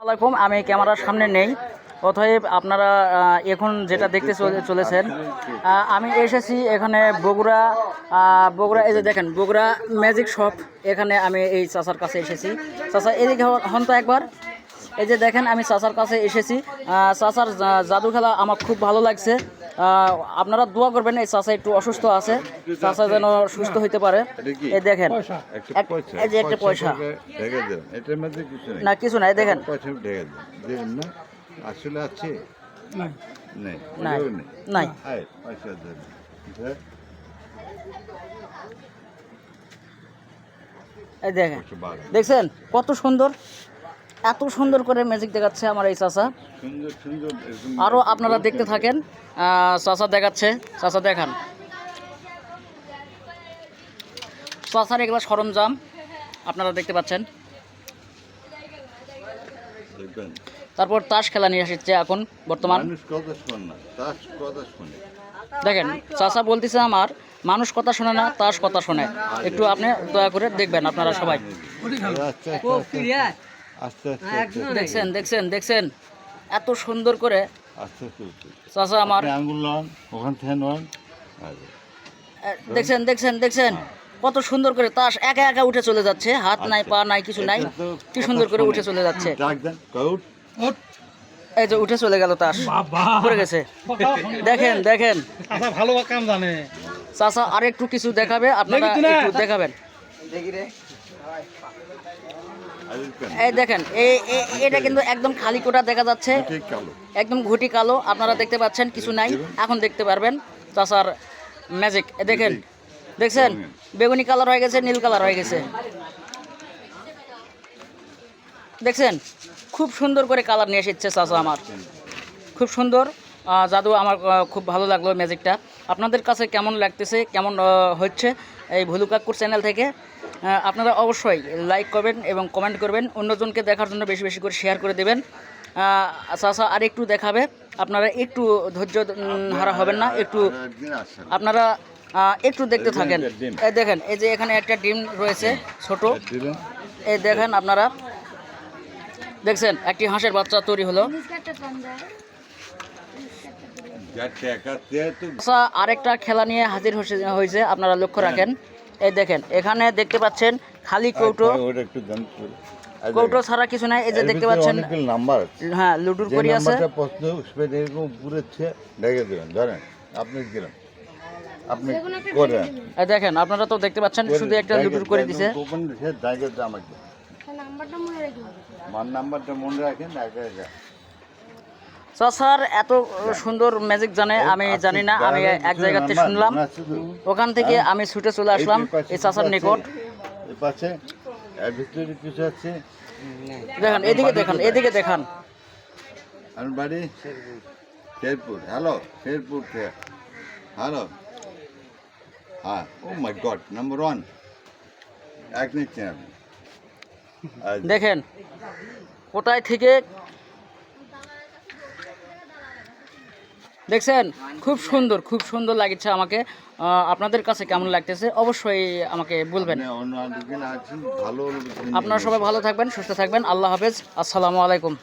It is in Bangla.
আলাইকুম, আমি ক্যামেরার সামনে নেই। অতএব আপনারা এখন যেটা দেখতে চলে- চলেছেন আমি এসেছি এখানে বগুড়া বগুড়া এই যে দেখেন, বগুড়া ম্যাজিক শপ। এখানে আমি এই চাচার কাছে এসেছি। চাচা, এদিকে হন- তো একবার। এই যে দেখেন, আমি চাচার কাছে এসেছি। চাচার জাদু খেলা আমার খুব ভালো লাগছে। আপনারা দোয়া করবেন এই চাচা একটু অসুস্থ আছে চাচা যেন সুস্থ হইতে পারে। এই দেখেন একটা পয়সা। এই যে একটা পয়সা না কিছু নাই দেখেন। আসলে আছে? নাই। ধর, এই দেখেন। দেখছেন কত সুন্দর? এত সুন্দর করে ম্যাজিক দেখাচ্ছে আমার এই চাচা। সুন্দর সুন্দর আরও আপনারা দেখতে থাকেন। চাচা দেখাচ্ছে চাচা দেখান। চাচার এগুলো সরঞ্জাম আপনারা দেখতে পাচ্ছেন। তারপর তাস খেলা নিয়ে আসছে এখন বর্তমান। মানুষ কথা শোন না তার কথা শোনে। দেখেন চাচা বলতেছে আমার মানুষ কথা শোনে না তাস কথা শোনে। একটু আপনি দয়া করে দেখবেন আপনারা সবাই। আচ্ছা আচ্ছা। আস্তে আস্তে আস্তে। দেখছেন দেখছেন দেখছেন। এত সুন্দর করে। আস্তে আস্তে চাচা আমার আঙ্গুল নন ওখান থেকে নন। দেখছেন দেখছেন দেখছেন। কত সুন্দর করে তাস একা একা উঠে চলে যাচ্ছে। হাত নাই পা নাই কিছু নাই। কি সুন্দর করে উঠে চলে যাচ্ছে। এই যে উঠে চলে গেল তাস। পড়ে গেছে। দেখেন দেখেন। আচ্ছা ভালো কাম জানে। চাচা আর একটু কিছু দেখাবে আপনারা একটু দেখাবেন। আর কেন এই দেখেন এই এটা কিন্তু একদম খালি কোটা দেখা যাচ্ছে। একদম ঘুটি কালো আপনারা দেখতে পাচ্ছেন কিছু নাই। এখন দেখতে পারবেন চাচার ম্যাজিক দেখেন দেখছেন? বেগুনি কালার হয়ে গেছে নীল কালার হয়ে গেছে। দেখছেন? খুব সুন্দর করে কালার নিয়ে এসেছে চাচা আমার। খুব সুন্দর। জাদু আমার খুব ভালো লাগল ম্যাজিকটা আপনাদের কাছে কেমন লাগতেছে কেমন হচ্ছে এই ভুলু কাকুর চ্যানেল থেকে? আপনারা অবশ্যই লাইক করবেন এবং কমেন্ট করবেন। অন্যজনকে দেখার জন্য বেশি বেশি করে শেয়ার করে দেবেন। চাচা আর একটু দেখাবে। আপনারা একটু ধৈর্য হারা হবেন না একটু আপনারা একটু দেখতে থাকেন। এই দেখেন এই যে এখানে একটা ডিম রয়েছে ছোট। এই দেখেন আপনারা। দেখছেন একটি হাঁসের বাচ্চা তৈরি হলো। আচ্ছা আরেকটা খেলা নিয়ে হাজির হয়েছে- হয়েছে আপনারা লক্ষ্য রাখেন। এই দেখেন এখানে দেখতে পাচ্ছেন খালি কৌটো। ওটা একটু দেন তো। আর কৌটো ছাড়া কিছু নাই এই যে দেখতে পাচ্ছেন নাম্বার হ্যাঁ লুডুর করি আছে। এরকম দেবেন ধরেন আপনি দিলেন। আপনি করেন দেখেন আপনারা তো দেখতে পাচ্ছেন শুধু একটা লুডুর করে দিছে। নাম্বারটা মনে আমার নাম্বারটা মনে রাখেন স্যার এত সুন্দর ম্যাজিক জানে আমি জানি না আমি এক জায়গাতে শুনলাম। ওখান থেকে আমি ছুটে চলে আসলাম এই চাচার নিকট। দেখেন এদিকে দেখান এদিকে দেখান। বাড়ি শেরপুর হ্যালো শেরপুর হ্যালো। হ্যাঁ oh my god number one এক। দেখেন কোথায় থেকে দেখছেন? খুব সুন্দর খুব সুন্দর লাগছে আমাকে। আহ, আপনাদের কাছে কেমন লাগতেছে? অবশ্যই আমাকে বলবেন। ভালো আপনারা সবাই ভালো থাকবেন সুস্থ থাকবেন। আল্লাহ হাফেজ। আসসালামু আলাইকুম।